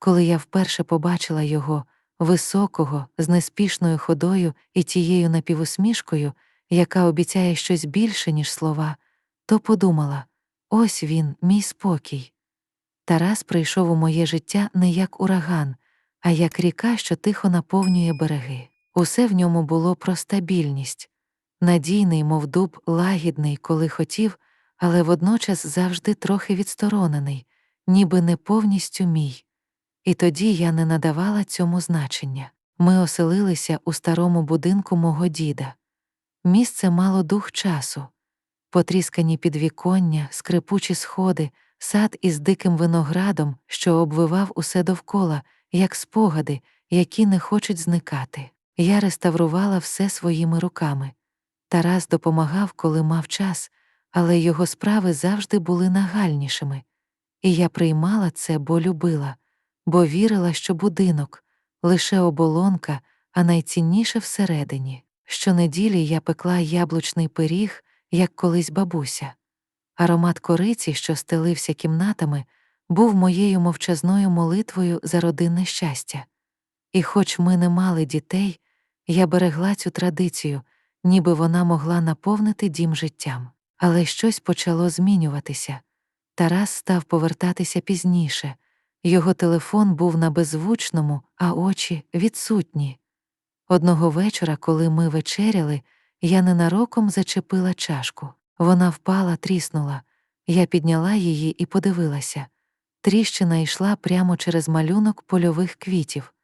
коли я вперше побачила його, високого, з неспішною ходою і тією напівусмішкою, яка обіцяє щось більше, ніж слова, то подумала ось він, мій спокій. Тарас прийшов у моє життя не як ураган, а як ріка, що тихо наповнює береги. Усе в ньому було про стабільність, надійний, мов дуб, лагідний, коли хотів, але водночас завжди трохи відсторонений, ніби не повністю мій. І тоді я не надавала цьому значення. Ми оселилися у старому будинку мого діда. Місце мало дух часу, потріскані підвіконня, скрипучі сходи, сад із диким виноградом, що обвивав усе довкола, як спогади, які не хочуть зникати. Я реставрувала все своїми руками. Тарас допомагав, коли мав час, але його справи завжди були нагальнішими. І я приймала це, бо любила, бо вірила, що будинок лише оболонка, а найцінніше всередині. Щонеділі я пекла яблучний пиріг, як колись бабуся. Аромат кориці, що стелився кімнатами, був моєю мовчазною молитвою за родинне щастя. І хоч ми не мали дітей, я берегла цю традицію, ніби вона могла наповнити дім життям. Але щось почало змінюватися. Тарас став повертатися пізніше. Його телефон був на беззвучному, а очі відсутні. Одного вечора, коли ми вечеряли, я ненароком зачепила чашку. Вона впала, тріснула. Я підняла її і подивилася. Тріщина йшла прямо через малюнок польових квітів.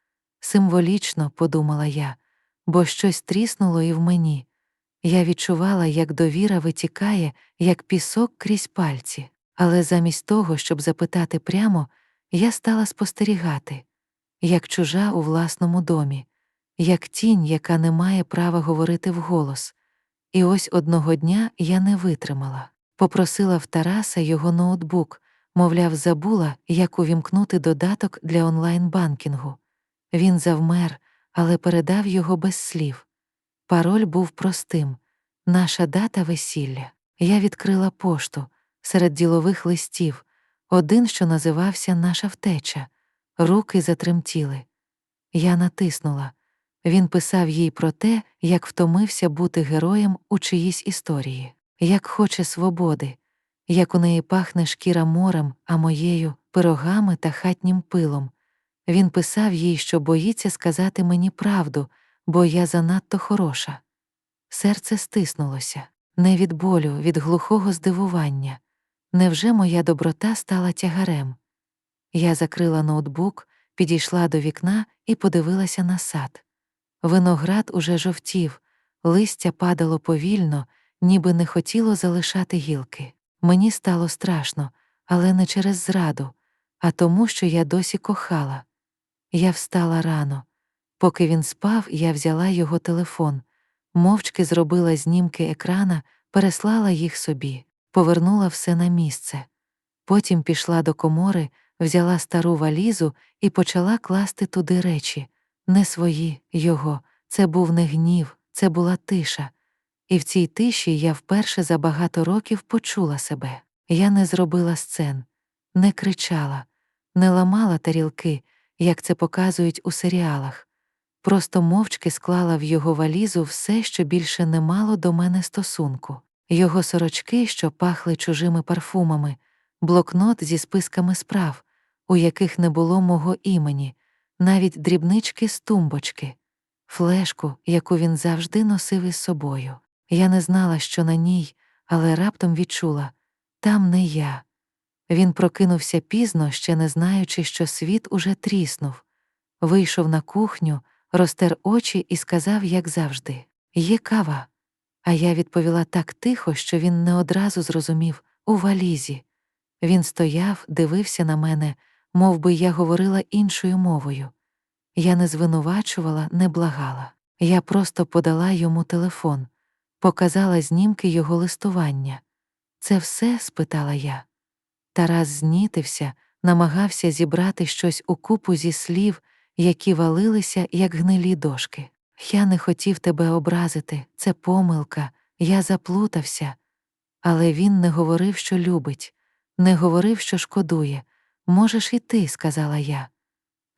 Символічно, подумала я, бо щось тріснуло і в мені. Я відчувала, як довіра витікає, як пісок крізь пальці, але замість того, щоб запитати прямо, я стала спостерігати, як чужа у власному домі, як тінь, яка не має права говорити вголос. І ось одного дня я не витримала, попросила в Тараса його ноутбук, мовляв, забула, як увімкнути додаток для онлайн-банкінгу. Він завмер, але передав його без слів. Пароль був простим наша дата весілля. Я відкрила пошту серед ділових листів, один, що називався Наша втеча, руки затремтіли. Я натиснула. Він писав їй про те, як втомився бути героєм у чиїсь історії, як хоче свободи, як у неї пахне шкіра морем, а моєю пирогами та хатнім пилом. Він писав їй, що боїться сказати мені правду, бо я занадто хороша. Серце стиснулося не від болю, від глухого здивування. Невже моя доброта стала тягарем? Я закрила ноутбук, підійшла до вікна і подивилася на сад. Виноград уже жовтів, листя падало повільно, ніби не хотіло залишати гілки. Мені стало страшно, але не через зраду, а тому, що я досі кохала. Я встала рано. Поки він спав, я взяла його телефон, мовчки зробила знімки екрана, переслала їх собі, повернула все на місце. Потім пішла до комори, взяла стару валізу і почала класти туди речі не свої, його, це був не гнів, це була тиша. І в цій тиші я вперше за багато років почула себе. Я не зробила сцен, не кричала, не ламала тарілки, як це показують у серіалах. Просто мовчки склала в його валізу все, що більше не мало до мене стосунку, його сорочки, що пахли чужими парфумами, блокнот зі списками справ, у яких не було мого імені, навіть дрібнички з тумбочки, флешку, яку він завжди носив із собою. Я не знала, що на ній, але раптом відчула там не я. Він прокинувся пізно, ще не знаючи, що світ уже тріснув, вийшов на кухню, розтер очі і сказав, як завжди Є кава. А я відповіла так тихо, що він не одразу зрозумів у валізі. Він стояв, дивився на мене, мов би я говорила іншою мовою. Я не звинувачувала, не благала. Я просто подала йому телефон, показала знімки його листування. Це все? спитала я. Тарас знітився, намагався зібрати щось у купу зі слів, які валилися, як гнилі дошки. Я не хотів тебе образити, це помилка, я заплутався. Але він не говорив, що любить, не говорив, що шкодує. Можеш і ти, сказала я.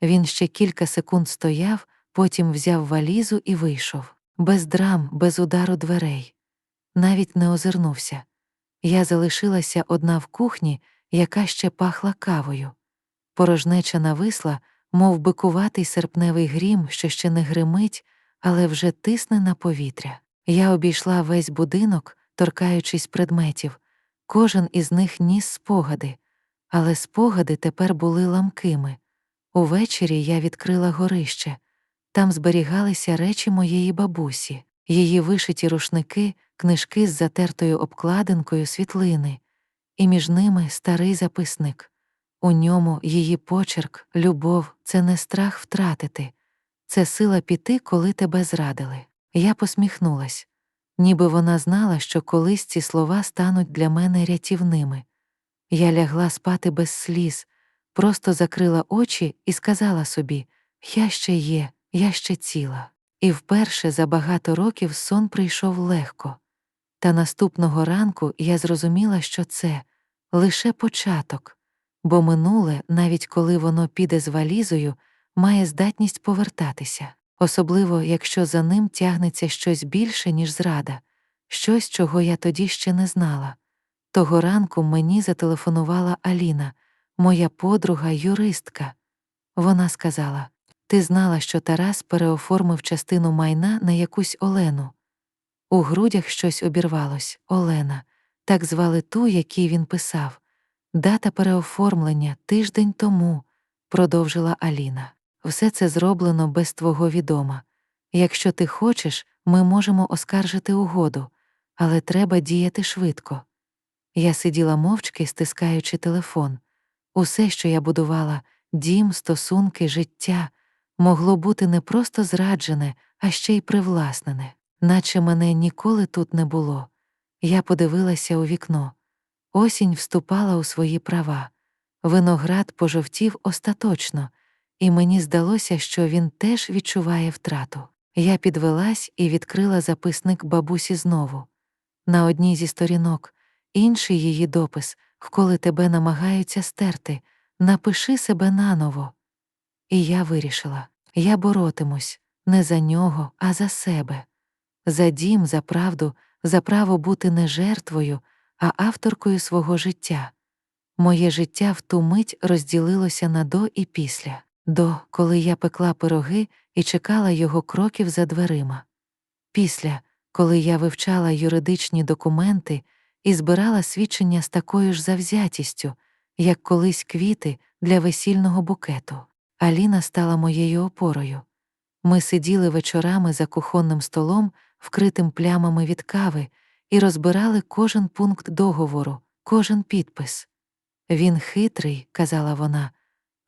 Він ще кілька секунд стояв, потім взяв валізу і вийшов. Без драм, без удару дверей. Навіть не озирнувся. Я залишилася одна в кухні, яка ще пахла кавою. Порожнеча нависла, мов бикуватий серпневий грім, що ще не гримить, але вже тисне на повітря. Я обійшла весь будинок, торкаючись предметів. Кожен із них ніс спогади, але спогади тепер були ламкими. Увечері я відкрила горище. Там зберігалися речі моєї бабусі, її вишиті рушники, книжки з затертою обкладинкою світлини, і між ними старий записник. У ньому її почерк, любов це не страх втратити, це сила піти, коли тебе зрадили. Я посміхнулась, ніби вона знала, що колись ці слова стануть для мене рятівними. Я лягла спати без сліз, просто закрила очі і сказала собі: Я ще є, я ще ціла. І вперше за багато років сон прийшов легко. Та наступного ранку я зрозуміла, що це лише початок, бо минуле, навіть коли воно піде з валізою, має здатність повертатися, особливо якщо за ним тягнеться щось більше, ніж зрада, щось, чого я тоді ще не знала. Того ранку мені зателефонувала Аліна, моя подруга, юристка. Вона сказала: Ти знала, що Тарас переоформив частину майна на якусь Олену. У грудях щось обірвалось Олена, так звали ту, якій він писав. Дата переоформлення тиждень тому, продовжила Аліна. Все це зроблено без твого відома. Якщо ти хочеш, ми можемо оскаржити угоду, але треба діяти швидко. Я сиділа мовчки, стискаючи телефон. Усе, що я будувала, дім, стосунки, життя, могло бути не просто зраджене, а ще й привласнене, наче мене ніколи тут не було. Я подивилася у вікно. Осінь вступала у свої права. Виноград пожовтів остаточно, і мені здалося, що він теж відчуває втрату. Я підвелась і відкрила записник бабусі знову. На одній зі сторінок інший її допис, коли тебе намагаються стерти, напиши себе наново. І я вирішила я боротимусь не за нього, а за себе, за дім, за правду, за право бути не жертвою, а авторкою свого життя. Моє життя в ту мить розділилося на до і після, до, коли я пекла пироги і чекала його кроків за дверима. Після, коли я вивчала юридичні документи і збирала свідчення з такою ж завзятістю, як колись квіти для весільного букету. Аліна стала моєю опорою. Ми сиділи вечорами за кухонним столом, вкритим плямами від кави, і розбирали кожен пункт договору, кожен підпис. Він хитрий, казала вона,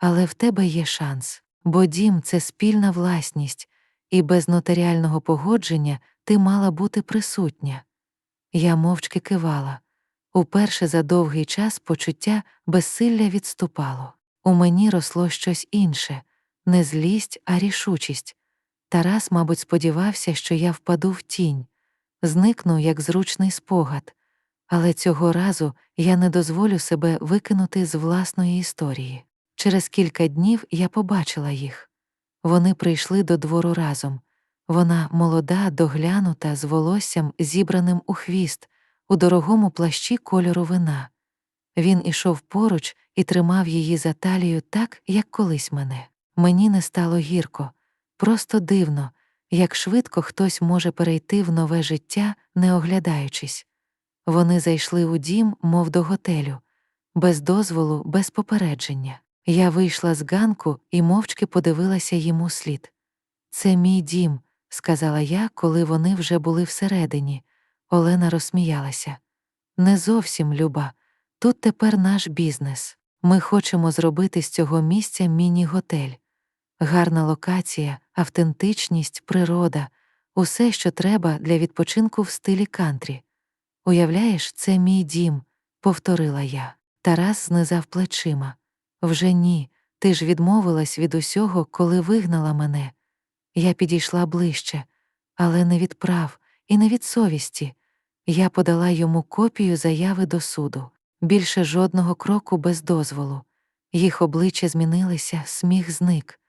але в тебе є шанс, бо дім це спільна власність, і без нотаріального погодження ти мала бути присутня. Я мовчки кивала. Уперше за довгий час почуття безсилля відступало. У мені росло щось інше не злість, а рішучість. Тарас, мабуть, сподівався, що я впаду в тінь, зникну як зручний спогад, але цього разу я не дозволю себе викинути з власної історії. Через кілька днів я побачила їх. Вони прийшли до двору разом. Вона молода, доглянута, з волоссям, зібраним у хвіст, у дорогому плащі кольору вина. Він ішов поруч і тримав її за талію так, як колись мене. Мені не стало гірко, просто дивно, як швидко хтось може перейти в нове життя, не оглядаючись. Вони зайшли у дім, мов до готелю, без дозволу, без попередження. Я вийшла з ганку і мовчки подивилася йому слід. Це мій дім, сказала я, коли вони вже були всередині. Олена розсміялася. Не зовсім люба. Тут тепер наш бізнес. Ми хочемо зробити з цього місця міні-готель. Гарна локація, автентичність, природа, усе, що треба для відпочинку в стилі кантрі. Уявляєш, це мій дім, повторила я. Тарас знизав плечима. Вже ні, ти ж відмовилась від усього, коли вигнала мене. Я підійшла ближче, але не від прав і не від совісті. Я подала йому копію заяви до суду. Більше жодного кроку без дозволу. Їх обличчя змінилися, сміх зник.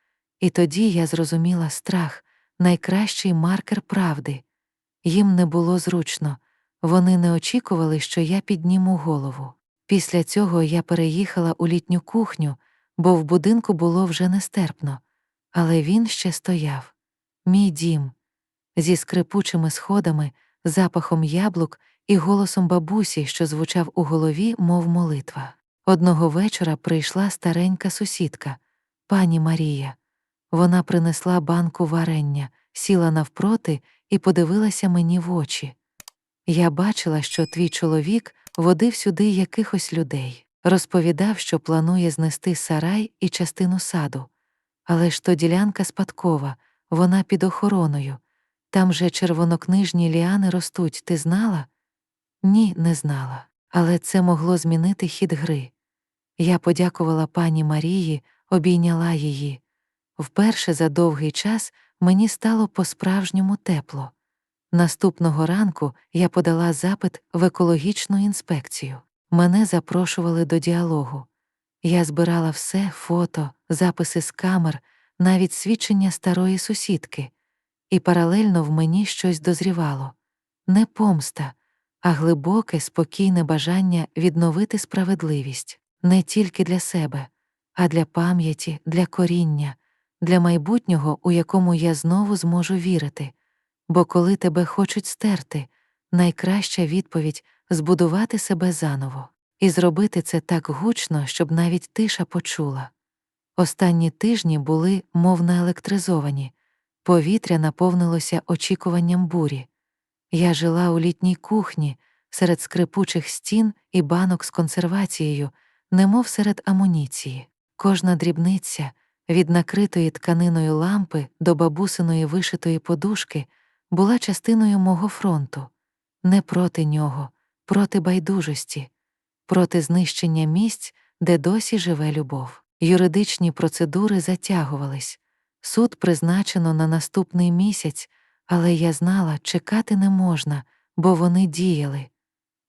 І тоді я зрозуміла страх найкращий маркер правди. Їм не було зручно, вони не очікували, що я підніму голову. Після цього я переїхала у літню кухню, бо в будинку було вже нестерпно, але він ще стояв. Мій дім зі скрипучими сходами, запахом яблук і голосом бабусі, що звучав у голові, мов молитва. Одного вечора прийшла старенька сусідка, пані Марія. Вона принесла банку варення, сіла навпроти і подивилася мені в очі. Я бачила, що твій чоловік водив сюди якихось людей, розповідав, що планує знести сарай і частину саду. Але ж то ділянка спадкова, вона під охороною. Там же червонокнижні ліани ростуть, ти знала? Ні, не знала. Але це могло змінити хід гри. Я подякувала пані Марії, обійняла її. Вперше за довгий час мені стало по-справжньому тепло. Наступного ранку я подала запит в екологічну інспекцію. Мене запрошували до діалогу. Я збирала все фото, записи з камер, навіть свідчення старої сусідки, і паралельно в мені щось дозрівало не помста, а глибоке, спокійне бажання відновити справедливість не тільки для себе, а для пам'яті, для коріння, для майбутнього, у якому я знову зможу вірити. Бо коли тебе хочуть стерти, найкраща відповідь збудувати себе заново і зробити це так гучно, щоб навіть тиша почула. Останні тижні були мов наелектризовані, повітря наповнилося очікуванням бурі. Я жила у літній кухні, серед скрипучих стін і банок з консервацією, немов серед амуніції. Кожна дрібниця, від накритої тканиною лампи до бабусиної вишитої подушки, була частиною мого фронту, не проти нього, проти байдужості, проти знищення місць, де досі живе любов. Юридичні процедури затягувались. Суд призначено на наступний місяць, але я знала, чекати не можна, бо вони діяли.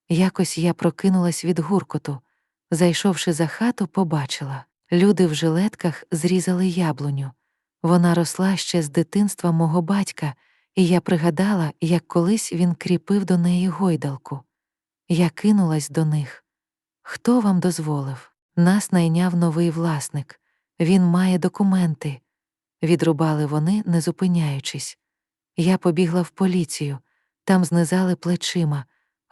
Якось я прокинулась від гуркоту. Зайшовши за хату, побачила люди в жилетках зрізали яблуню. Вона росла ще з дитинства мого батька, і я пригадала, як колись він кріпив до неї гойдалку. Я кинулась до них. Хто вам дозволив? Нас найняв новий власник. Він має документи. Відрубали вони, не зупиняючись. Я побігла в поліцію, там знизали плечима,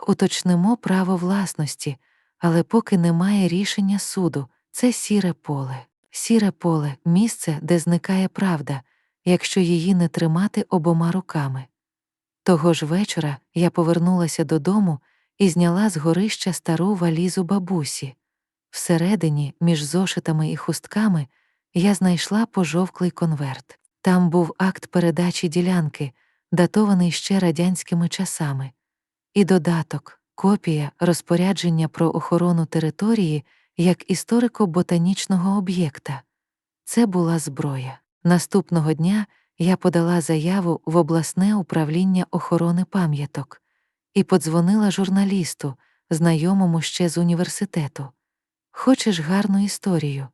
уточнимо право власності, але поки немає рішення суду, це сіре поле. Сіре поле місце, де зникає правда, якщо її не тримати обома руками. Того ж вечора я повернулася додому і зняла з горища стару валізу бабусі. Всередині, між зошитами і хустками, я знайшла пожовклий конверт. Там був акт передачі ділянки, датований ще радянськими часами, і додаток, копія розпорядження про охорону території як історико-ботанічного об'єкта. Це була зброя. Наступного дня я подала заяву в обласне управління охорони пам'яток і подзвонила журналісту, знайомому ще з університету. Хочеш гарну історію?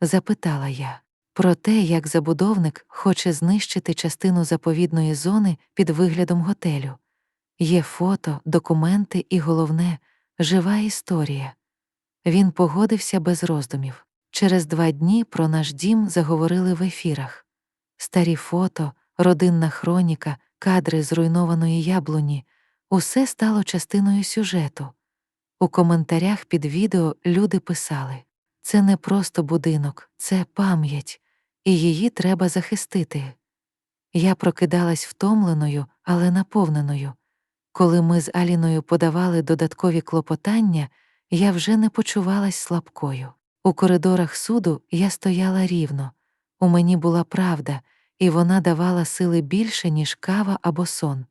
запитала я. Про те, як забудовник хоче знищити частину заповідної зони під виглядом готелю. Є фото, документи і головне жива історія. Він погодився без роздумів. Через два дні про наш дім заговорили в ефірах. Старі фото, родинна хроніка, кадри зруйнованої яблуні усе стало частиною сюжету. У коментарях під відео люди писали це не просто будинок, це пам'ять, і її треба захистити. Я прокидалась втомленою, але наповненою. Коли ми з Аліною подавали додаткові клопотання, я вже не почувалась слабкою. У коридорах суду я стояла рівно, у мені була правда, і вона давала сили більше, ніж кава або сон.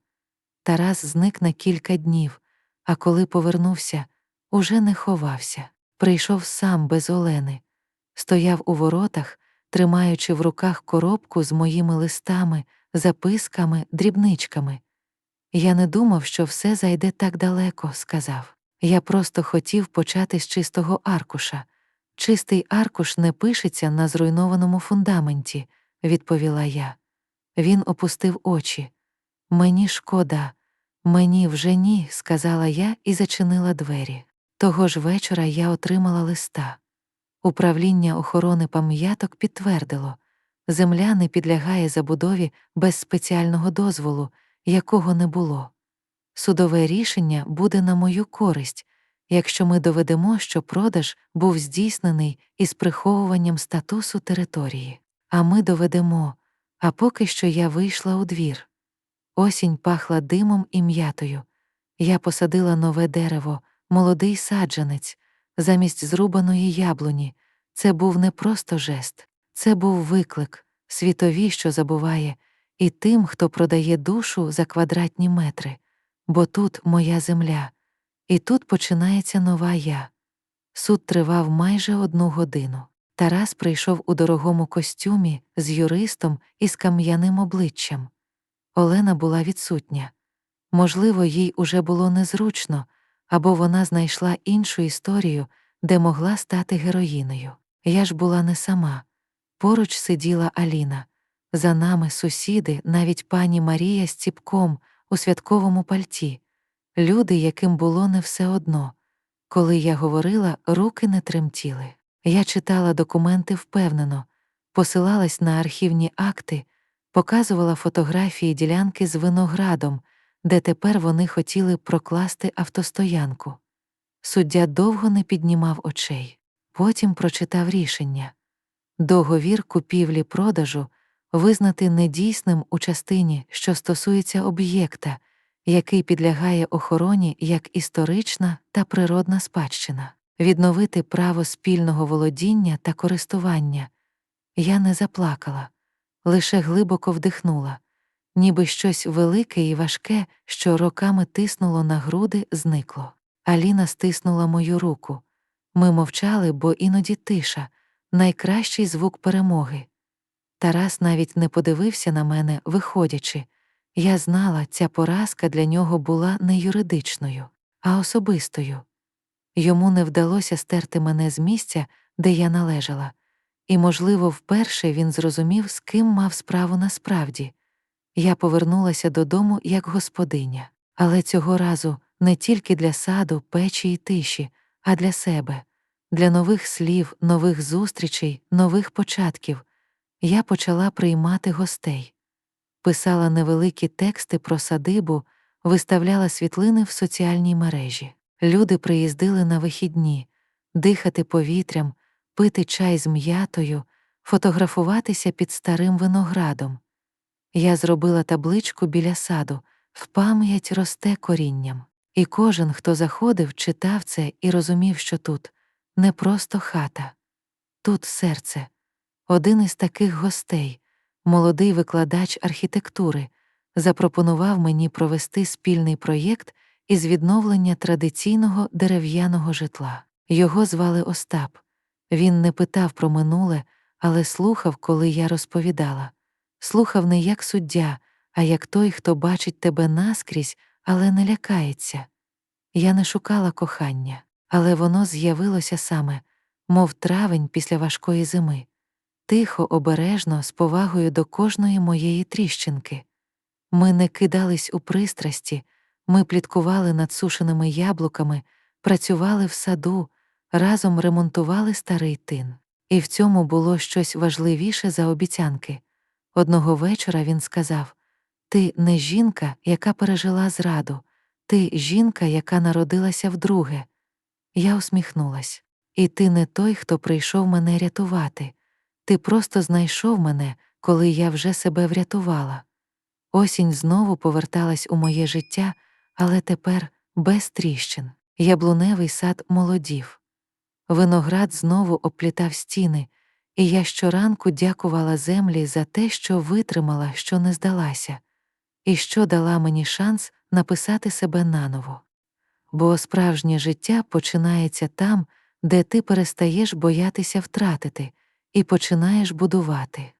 Тарас зник на кілька днів, а коли повернувся, уже не ховався. Прийшов сам без Олени, стояв у воротах, тримаючи в руках коробку з моїми листами, записками, дрібничками. Я не думав, що все зайде так далеко, сказав. Я просто хотів почати з чистого аркуша. Чистий аркуш не пишеться на зруйнованому фундаменті, відповіла я. Він опустив очі. Мені шкода, мені вже ні, сказала я і зачинила двері. Того ж вечора я отримала листа. Управління охорони пам'яток підтвердило земля не підлягає забудові без спеціального дозволу, якого не було. Судове рішення буде на мою користь, якщо ми доведемо, що продаж був здійснений із приховуванням статусу території. А ми доведемо, а поки що я вийшла у двір. Осінь пахла димом і м'ятою. Я посадила нове дерево, молодий саджанець, замість зрубаної яблуні. Це був не просто жест, це був виклик, світові, що забуває, і тим, хто продає душу за квадратні метри, бо тут моя земля, і тут починається нова я. Суд тривав майже одну годину. Тарас прийшов у дорогому костюмі з юристом і з кам'яним обличчям. Олена була відсутня. Можливо, їй уже було незручно, або вона знайшла іншу історію, де могла стати героїнею. Я ж була не сама. Поруч сиділа Аліна. За нами сусіди, навіть пані Марія з ціпком у святковому пальті, люди, яким було не все одно. Коли я говорила, руки не тремтіли. Я читала документи впевнено, посилалась на архівні акти, показувала фотографії ділянки з виноградом, де тепер вони хотіли прокласти автостоянку. Суддя довго не піднімав очей, потім прочитав рішення договір купівлі продажу визнати недійсним у частині, що стосується об'єкта, який підлягає охороні як історична та природна спадщина, відновити право спільного володіння та користування. Я не заплакала, лише глибоко вдихнула, ніби щось велике і важке, що роками тиснуло на груди, зникло. Аліна стиснула мою руку. Ми мовчали, бо іноді тиша, найкращий звук перемоги. Тарас навіть не подивився на мене, виходячи. Я знала, ця поразка для нього була не юридичною, а особистою. Йому не вдалося стерти мене з місця, де я належала, і, можливо, вперше він зрозумів, з ким мав справу насправді. Я повернулася додому як господиня, але цього разу не тільки для саду, печі і тиші, а для себе, для нових слів, нових зустрічей, нових початків. Я почала приймати гостей писала невеликі тексти про садибу, виставляла світлини в соціальній мережі. Люди приїздили на вихідні, дихати повітрям, пити чай з м'ятою, фотографуватися під старим виноградом. Я зробила табличку біля саду, в пам'ять росте корінням. І кожен, хто заходив, читав це і розумів, що тут не просто хата, тут серце. Один із таких гостей, молодий викладач архітектури, запропонував мені провести спільний проєкт із відновлення традиційного дерев'яного житла. Його звали Остап. Він не питав про минуле, але слухав, коли я розповідала. Слухав не як суддя, а як той, хто бачить тебе наскрізь, але не лякається. Я не шукала кохання, але воно з'явилося саме, мов травень після важкої зими тихо, обережно, з повагою до кожної моєї тріщинки. Ми не кидались у пристрасті, ми пліткували над сушеними яблуками, працювали в саду, разом ремонтували старий тин. І в цьому було щось важливіше за обіцянки. Одного вечора він сказав Ти не жінка, яка пережила зраду, ти жінка, яка народилася вдруге. Я усміхнулась. І ти не той, хто прийшов мене рятувати. Ти просто знайшов мене, коли я вже себе врятувала. Осінь знову поверталась у моє життя, але тепер без тріщин. Яблуневий сад молодів. Виноград знову оплітав стіни, і я щоранку дякувала землі за те, що витримала, що не здалася, і що дала мені шанс написати себе наново. Бо справжнє життя починається там, де ти перестаєш боятися втратити і починаєш будувати.